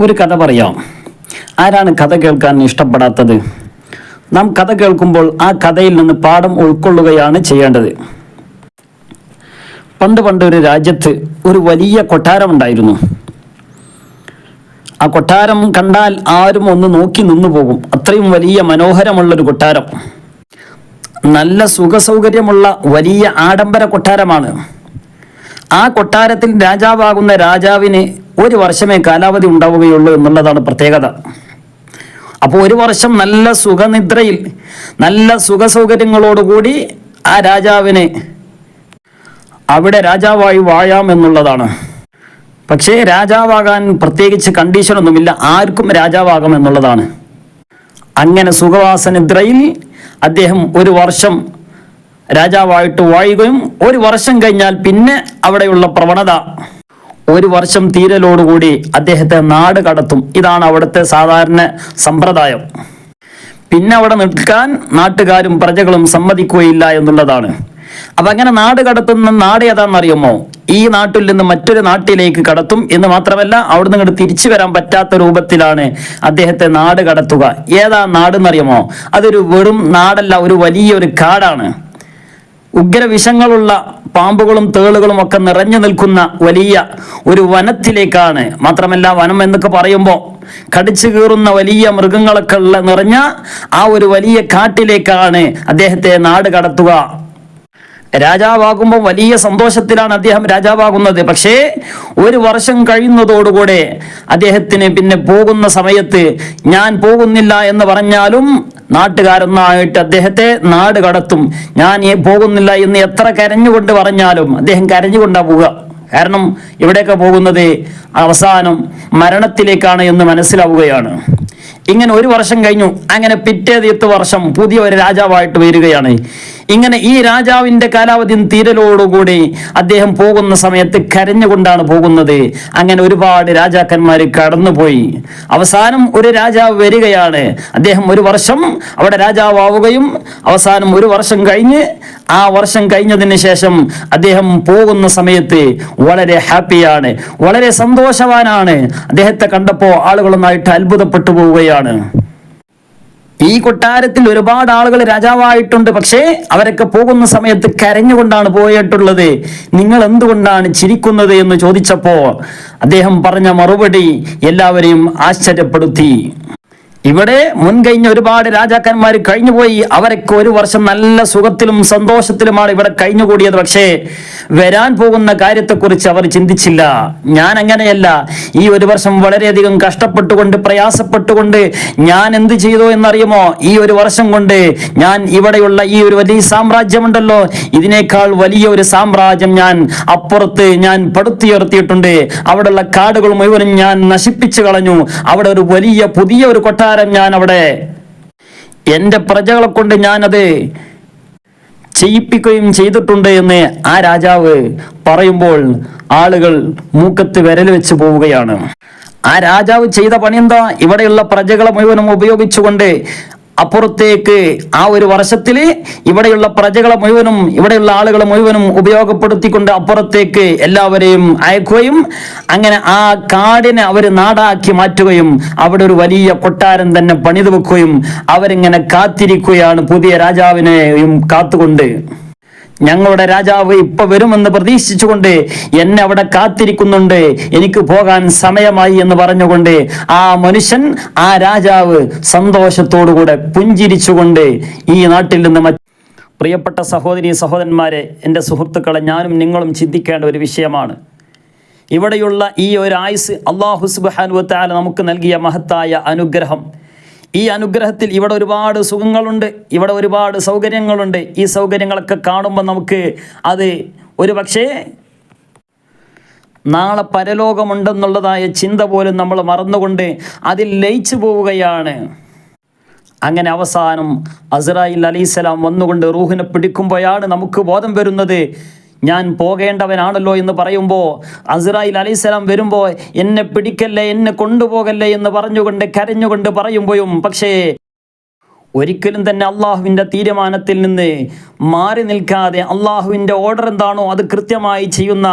ഒരു കഥ പറയാം. ആരാണ് കഥ കേൾക്കാൻ ഇഷ്ടപ്പെടാത്തത്? നാം കഥ കേൾക്കുമ്പോൾ ആ കഥയിൽ നിന്ന് പാഠം ഉൾക്കൊള്ളുകയാണ് ചെയ്യേണ്ടത്. പണ്ട് പണ്ട് ഒരു രാജ്യത്ത് ഒരു വലിയ കൊട്ടാരമുണ്ടായിരുന്നു ആ കൊട്ടാരം കണ്ടാൽ ആരും ഒന്ന് നോക്കി നിന്നു പോകും. അത്രയും വലിയ മനോഹരമുള്ളൊരു കൊട്ടാരം. നല്ല സുഖസൗകര്യമുള്ള വലിയ ആഡംബര കൊട്ടാരമാണ്. ആ കൊട്ടാരത്തിൽ രാജാവാകുന്ന രാജാവിന് ഒരു വർഷമേ കാലാവധി ഉണ്ടാവുകയുള്ളൂ എന്നുള്ളതാണ് പ്രത്യേകത. അപ്പോൾ ഒരു വർഷം നല്ല സുഖനിദ്രയിൽ നല്ല സുഖസൗകര്യങ്ങളോടുകൂടി ആ രാജാവിനെ അവിടെ രാജാവായി വാഴാം എന്നുള്ളതാണ്. പക്ഷേ രാജാവാകാൻ പ്രത്യേകിച്ച് കണ്ടീഷനൊന്നുമില്ല. ആർക്കും രാജാവാകാം എന്നുള്ളതാണ്. അങ്ങനെ സുഖവാസനിദ്രയിൽ അദ്ദേഹം ഒരു വർഷം രാജാവായിട്ട് വാഴുകയും ഒരു വർഷം കഴിഞ്ഞാൽ പിന്നെ അവിടെയുള്ള പ്രവണത ഒരു വർഷം തീരലോടുകൂടി അദ്ദേഹത്തെ നാട് കടത്തും. ഇതാണ് അവിടുത്തെ സാധാരണ സമ്പ്രദായം. പിന്നെ അവിടെ നിൽക്കാൻ നാട്ടുകാരും പ്രജകളും സമ്മതിക്കുകയില്ല എന്നുള്ളതാണ്. അപ്പൊ അങ്ങനെ നാട് കടത്തുന്ന നാട് ഏതാണെന്നറിയുമോ? ഈ നാട്ടിൽ നിന്ന് മറ്റൊരു നാട്ടിലേക്ക് കടത്തും എന്ന് മാത്രമല്ല അവിടുന്ന് ഇങ്ങോട്ട് തിരിച്ചു വരാൻ പറ്റാത്ത രൂപത്തിലാണ് അദ്ദേഹത്തെ നാട് കടത്തുക. ഏതാ നാട് എന്നറിയുമോ അതൊരു വെറും നാടല്ല ഒരു വലിയൊരു കാടാണ്. ഉഗ്രവിഷങ്ങളുള്ള പാമ്പുകളും തേളുകളും ഒക്കെ നിറഞ്ഞു നിൽക്കുന്ന വലിയ ഒരു വനത്തിലേക്കാണ്. മാത്രമല്ല വനം എന്നൊക്കെ പറയുമ്പോൾ കടിച്ചു കീറുന്ന വലിയ മൃഗങ്ങളൊക്കെ ഉള്ള നിറഞ്ഞ ആ ഒരു വലിയ കാട്ടിലേക്കാണ് അദ്ദേഹത്തെ നാട് കടത്തുക. രാജാവാകുമ്പോൾ വലിയ സന്തോഷത്തിലാണ് അദ്ദേഹം രാജാവാകുന്നത്. പക്ഷേ ഒരു വർഷം കഴിയുന്നതോടുകൂടെ അദ്ദേഹത്തിന് പിന്നെ പോകുന്ന സമയത്ത് ഞാൻ പോകുന്നില്ല എന്ന് പറഞ്ഞാലും നാട്ടുകാരൊന്നായിട്ട് അദ്ദേഹത്തെ നാട് കടത്തും. ഞാൻ പോകുന്നില്ല എന്ന് എത്ര കരഞ്ഞുകൊണ്ട് പറഞ്ഞാലും അദ്ദേഹം കരഞ്ഞുകൊണ്ടാ പോവുക. കാരണം ഇവിടെയൊക്കെ പോകുന്നത് അവസാനം മരണത്തിലേക്കാണ് എന്ന് മനസ്സിലാവുകയാണ്. ഇങ്ങനെ ഒരു വർഷം കഴിഞ്ഞു. അങ്ങനെ പിറ്റേ തീർത്ത് വർഷം പുതിയ ഒരു രാജാവായിട്ട് വരികയാണ്. ഇങ്ങനെ ഈ രാജാവിന്റെ കാലാവധി തീരലോടുകൂടി അദ്ദേഹം പോകുന്ന സമയത്ത് കരഞ്ഞുകൊണ്ടാണ് പോകുന്നത്. അങ്ങനെ ഒരുപാട് രാജാക്കന്മാർ കടന്നുപോയി. അവസാനം ഒരു രാജാവ് വരികയാണ്. അദ്ദേഹം ഒരു വർഷം അവിടെ രാജാവാവുകയും അവസാനം ഒരു വർഷം കഴിഞ്ഞ് ആ വർഷം കഴിഞ്ഞതിന് ശേഷം അദ്ദേഹം പോകുന്ന സമയത്ത് വളരെ ഹാപ്പിയാണ്. വളരെ സന്തോഷവാനാണ്. അദ്ദേഹത്തെ കണ്ടപ്പോൾ ആളുകളൊന്നായിട്ട് അത്ഭുതപ്പെട്ടു പോവുകയാണ്. ഈ കൊട്ടാരത്തിൽ ഒരുപാട് ആളുകൾ രാജാവായിട്ടുണ്ട്. പക്ഷേ അവരൊക്കെ പോകുന്ന സമയത്ത് കരഞ്ഞുകൊണ്ടാണ് പോയിട്ടുള്ളത്. നിങ്ങൾ എന്തുകൊണ്ടാണ് ചിരിക്കുന്നത് എന്ന് ചോദിച്ചപ്പോൾ അദ്ദേഹം പറഞ്ഞ മറുപടി എല്ലാവരെയും ആശ്ചര്യപ്പെടുത്തി. ഇവിടെ മുൻകഴിഞ്ഞ ഒരുപാട് രാജാക്കന്മാർ കഴിഞ്ഞുപോയി. അവരൊക്കെ ഒരു വർഷം നല്ല സുഖത്തിലും സന്തോഷത്തിലുമാണ് ഇവിടെ കഴിഞ്ഞുകൂടിയത്. പക്ഷേ വരാൻ പോകുന്ന കാര്യത്തെക്കുറിച്ച് അവർ ചിന്തിച്ചില്ല. ഞാൻ അങ്ങനെയല്ല. ഈ ഒരു വർഷം വളരെയധികം കഷ്ടപ്പെട്ടുകൊണ്ട് പ്രയാസപ്പെട്ടുകൊണ്ട് ഞാൻ എന്ത് ചെയ്തു എന്നറിയുമോ? ഈ ഒരു വർഷം കൊണ്ട് ഞാൻ ഇവിടെയുള്ള ഈ ഒരു വലിയ സാമ്രാജ്യമുണ്ടല്ലോ. ഇതിനേക്കാൾ വലിയ ഒരു സാമ്രാജ്യം ഞാൻ അപ്പുറത്ത് ഞാൻ പടുത്തുയർത്തിയിട്ടുണ്ട്. അവിടെയുള്ള കാടുകൾ മുഴുവനും ഞാൻ നശിപ്പിച്ചു കളഞ്ഞു. അവിടെ ഒരു വലിയ പുതിയ ഒരു കൊട്ടാരം ഞാൻ അവിടെ എന്റെ പ്രജകളെ കൊണ്ട് ഞാനത് ചെയ്യിപ്പിക്കുകയും ചെയ്തിട്ടുണ്ട് എന്ന് ആ രാജാവ് പറയുമ്പോൾ ആളുകൾ മൂക്കത്ത് വിരൽ വെച്ച് പോവുകയാണ്. ആ രാജാവ് ചെയ്ത പണി എന്താ ഇവിടെയുള്ള പ്രജകളെ മുഴുവനും ഉപയോഗിച്ചുകൊണ്ട് അപ്പുറത്തേക്ക് ആ ഒരു വർഷത്തിൽ ഇവിടെയുള്ള പ്രജകളെ മുഴുവനും ഇവിടെയുള്ള ആളുകളെ മുഴുവനും ഉപയോഗപ്പെടുത്തിക്കൊണ്ട് അപ്പുറത്തേക്ക് എല്ലാവരെയും അയക്കുകയും അങ്ങനെ ആ കാടിനെ അവർ നാടാക്കി മാറ്റുകയും അവിടെ ഒരു വലിയ കൊട്ടാരം തന്നെ പണിതു വെക്കുകയും അവരിങ്ങനെ കാത്തിരിക്കുകയാണ് പുതിയ രാജാവിനെയും കാത്തുകൊണ്ട്. ഞങ്ങളുടെ രാജാവ് ഇപ്പൊ വരുമെന്ന് പ്രതീക്ഷിച്ചുകൊണ്ട് എന്നെ അവിടെ കാത്തിരിക്കുന്നുണ്ട്. എനിക്ക് പോകാൻ സമയമായി എന്ന് പറഞ്ഞുകൊണ്ട് ആ മനുഷ്യൻ ആ രാജാവ് സന്തോഷത്തോടുകൂടെ പുഞ്ചിരിച്ചുകൊണ്ട് ഈ നാട്ടിൽ നിന്ന് പ്രിയപ്പെട്ട സഹോദരി സഹോദരന്മാരെ എന്റെ സുഹൃത്തുക്കളെ ഞാനും നിങ്ങളും ചിന്തിക്കേണ്ട ഒരു വിഷയമാണ്. ഇവിടെയുള്ള ഈ ഒരു ആയുസ് അള്ളാഹു സുബാനുവത്താല നമുക്ക് നൽകിയ മഹത്തായ അനുഗ്രഹം. ഈ അനുഗ്രഹത്തിൽ ഇവിടെ ഒരുപാട് സുഖങ്ങളുണ്ട് ഇവിടെ ഒരുപാട് സൗകര്യങ്ങളുണ്ട്. ഈ സൗകര്യങ്ങളൊക്കെ കാണുമ്പോൾ നമുക്ക് അത് ഒരു പക്ഷേ നാളെ പരലോകമുണ്ടെന്നുള്ളതായ ചിന്ത പോലും നമ്മൾ മറന്നുകൊണ്ട് അതിൽ ലയിച്ചു പോവുകയാണ്. അങ്ങനെ അവസാനം അസറായിൽ അലൈസലാം വന്നുകൊണ്ട് റൂഹിനെ പിടിക്കുമ്പോഴാണ് നമുക്ക് ബോധം വരുന്നത്. ഞാൻ പോകേണ്ടവനാണല്ലോ എന്ന് പറയുമ്പോൾ അസ്രായിൽ അലൈസ്ലാം വരുമ്പോൾ എന്നെ പിടിക്കല്ലേ എന്നെ കൊണ്ടുപോകല്ലേ എന്ന് പറഞ്ഞുകൊണ്ട് കരഞ്ഞുകൊണ്ട് പറയുമ്പോഴും പക്ഷേ ഒരിക്കലും തന്നെ അള്ളാഹുവിന്റെ തീരുമാനത്തിൽ നിന്ന് മാറി നിൽക്കാതെ അള്ളാഹുവിന്റെ ഓർഡർ എന്താണോ അത് കൃത്യമായി ചെയ്യുന്ന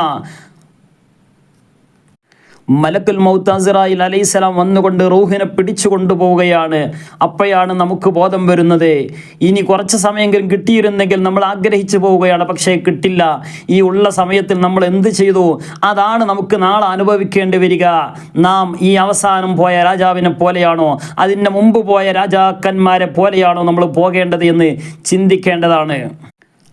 മലക്കുൽ മൗത്താസിറായിൽ അലൈഹിസ്സലാം വന്നുകൊണ്ട് റൂഹിനെ പിടിച്ചു കൊണ്ടുപോവുകയാണ്. അപ്പോഴാണ് നമുക്ക് ബോധം വരുന്നത്. ഇനി കുറച്ച് സമയമെങ്കിലും കിട്ടിയിരുന്നെങ്കിൽ നമ്മൾ ആഗ്രഹിച്ചു പോവുകയാണ് പക്ഷേ കിട്ടില്ല. ഈ ഉള്ള സമയത്തിൽ നമ്മൾ എന്ത് ചെയ്തു? അതാണ് നമുക്ക് നാളെ അനുഭവിക്കേണ്ടി വരിക. നാം ഈ അവസാനം പോയ രാജാവിനെ പോലെയാണോ? അതിന്റെ മുമ്പ് പോയ രാജാക്കന്മാരെ പോലെയാണോ നമ്മൾ പോകേണ്ടത് എന്ന് ചിന്തിക്കേണ്ടതാണ്.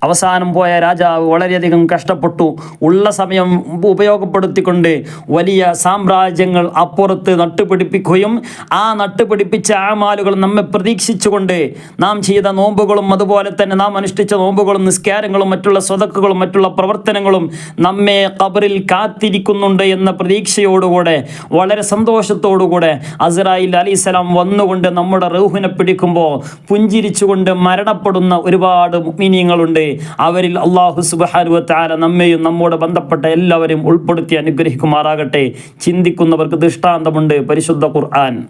അവസാനം പോയ രാജാവ് വളരെയധികം കഷ്ടപ്പെട്ടു. ഉള്ള സമയം ഉപയോഗപ്പെടുത്തിക്കൊണ്ട് വലിയ സാമ്രാജ്യങ്ങൾ അപ്പുറത്ത് നട്ടുപിടിപ്പിക്കുകയും ആ നട്ടുപിടിപ്പിച്ച ആമാലുകൾ നമ്മെ പ്രതീക്ഷിച്ചുകൊണ്ട് നാം ചെയ്ത നോമ്പുകളും അതുപോലെ തന്നെ നാം അനുഷ്ഠിച്ച നോമ്പുകളും നിസ്കാരങ്ങളും മറ്റുള്ള സ്വതക്കുകളും മറ്റുള്ള പ്രവർത്തനങ്ങളും നമ്മെ കബറിൽ കാത്തിരിക്കുന്നുണ്ട് എന്ന പ്രതീക്ഷയോടുകൂടെ വളരെ സന്തോഷത്തോടുകൂടെ അസറായിൽ അലിസ്ലാം വന്നുകൊണ്ട് നമ്മുടെ റൂഹിനെ പിടിക്കുമ്പോൾ പുഞ്ചിരിച്ചുകൊണ്ട് മരണപ്പെടുന്ന ഒരുപാട് മീനിയങ്ങളുണ്ട് അവരിൽ അള്ളാഹു സുബാനുവത്താല നമ്മെയും നമ്മോട് ബന്ധപ്പെട്ട എല്ലാവരെയും ഉൾപ്പെടുത്തി അനുഗ്രഹിക്കുമാറാകട്ടെ. ചിന്തിക്കുന്നവർക്ക് ദൃഷ്ടാന്തമുണ്ട്. പരിശുദ്ധ ഖുർആൻ.